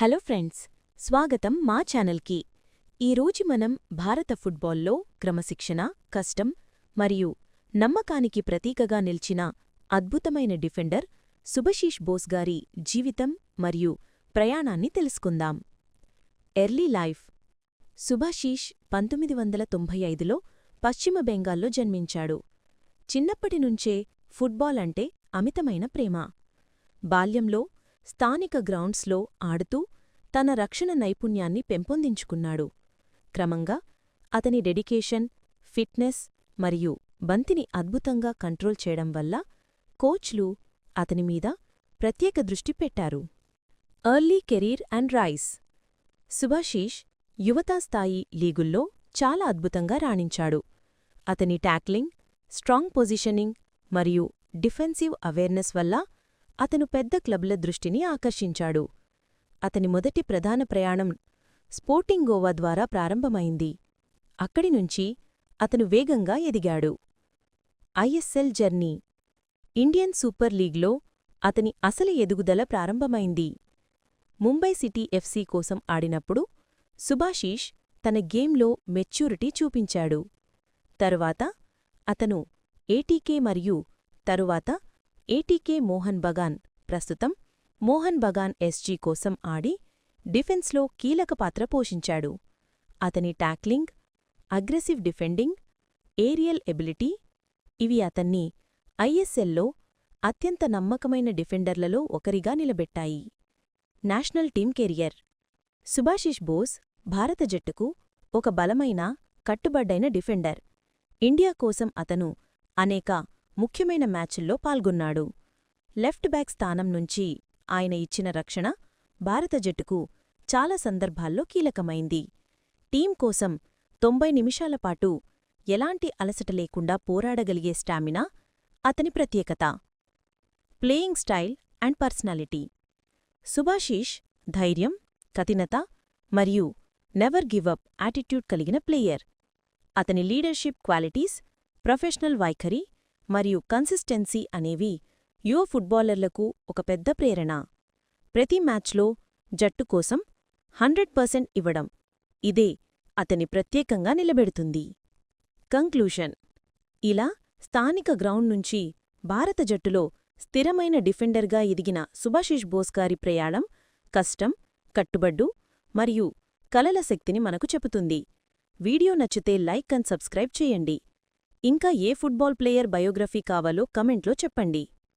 Hello friends స్వాగతం మా ఛానల్కి. ఈరోజు మనం భారత ఫుట్బాల్లో క్రమశిక్షణ కష్టం మరియు నమ్మకానికి ప్రతీకగా నిలిచిన అద్భుతమైన డిఫెండర్ సుభశీష్ బోస్ గారి జీవితం మరియు ప్రయాణాన్ని తెలుసుకుందాం. Early life. సుభాషీష్ పంతొమ్మిది వందల తొంభై ఐదులో పశ్చిమ బెంగాల్లో జన్మించాడు. చిన్నప్పటినుంచే ఫుట్బాల్ అంటే అమితమైన ప్రేమ. బాల్యంలో స్థానిక గ్రౌండ్స్లో ఆడుతూ తన రక్షణ నైపుణ్యాన్ని పెంపొందించుకున్నాడు. క్రమంగా అతని డెడికేషన్ ఫిట్నెస్ మరియు బంతిని అద్భుతంగా కంట్రోల్ చేయడం వల్ల కోచ్లు అతని మీద ప్రత్యేక దృష్టి పెట్టారు. Early career and rise. Subhashish యువతా స్థాయి లీగుల్లో చాలా అద్భుతంగా రాణించాడు. అతని ట్యాక్లింగ్ స్ట్రాంగ్ పొజిషనింగ్ మరియు డిఫెన్సివ్ అవేర్నెస్ వల్ల అతను పెద్ద క్లబ్ల దృష్టిని ఆకర్షించాడు. అతని మొదటి ప్రధాన ప్రయాణం స్పోర్టింగ్ గోవా ద్వారా ప్రారంభమైంది. అక్కడి నుంచి అతను వేగంగా ఎదిగాడు. ఐఎస్ఎల్ జర్నీ ఇండియన్ సూపర్ లీగ్లో అతని అసలు ఎదుగుదల ప్రారంభమైంది. ముంబై సిటీ ఎఫ్సీ కోసం ఆడినప్పుడు సుభాషీష్ తన గేమ్లో మెచ్యూరిటీ చూపించాడు. తరువాత అతను ఏటీకే మరియు తరువాత ఏటీకే మోహన్ బగాన్ ప్రస్తుతం మోహన్ బగాన్ ఎస్జీ కోసం ఆడి డిఫెన్స్లో కీలక పాత్ర పోషించాడు. అతని tackling aggressive defending aerial ability ఇవి అతన్ని ఐఎస్ఎల్లో అత్యంత నమ్మకమైన డిఫెండర్లలో ఒకరిగా నిలబెట్టాయి. National team career. Subhashish Bose భారత జట్టుకు ఒక బలమైన కట్టుబడ్డైన డిఫెండర్. ఇండియా కోసం అతను అనేక ముఖ్యమైన మ్యాచుల్లో పాల్గొన్నాడు. లెఫ్ట్ బ్యాక్ స్థానం నుంచి ఆయన ఇచ్చిన రక్షణ భారత జట్టుకు చాలా సందర్భాల్లో కీలకమైంది. టీం కోసం తొంభై నిమిషాల పాటు ఎలాంటి అలసట లేకుండా పోరాడగలిగే స్టామినా అతని ప్రత్యేకత. Playing style and personality. Subhashish ధైర్యం కఠినత మరియు నెవర్ గివప్ యాటిట్యూడ్ కలిగిన ప్లేయర్. అతని లీడర్షిప్ క్వాలిటీస్ ప్రొఫెషనల్ వైఖరి మరియు కన్సిస్టెన్సీ అనేవి యువ ఫుట్బాలర్లకు ఒక పెద్ద ప్రేరణ. ప్రతి మ్యాచ్లో జట్టు కోసం హండ్రెడ్ పర్సెంట్ ఇవ్వడం ఇదే అతని ప్రత్యేకంగా నిలబెడుతుంది. కంక్లూషన్. ఇలా స్థానిక గ్రౌండ్ నుంచి భారత జట్టులో స్థిరమైన డిఫెండర్గా ఎదిగిన సుభాషిష్ బోస్ గారి ప్రయాణం కష్టం కట్టుబడ్డు మరియు కలల శక్తిని మనకు చెబుతుంది. వీడియో నచ్చితే లైక్ అండ్ సబ్స్క్రైబ్ చేయండి. ఇంకా ఏ ఫుట్బాల్ ప్లేయర్ బయోగ్రఫీ కావాలో కమెంట్లో చెప్పండి.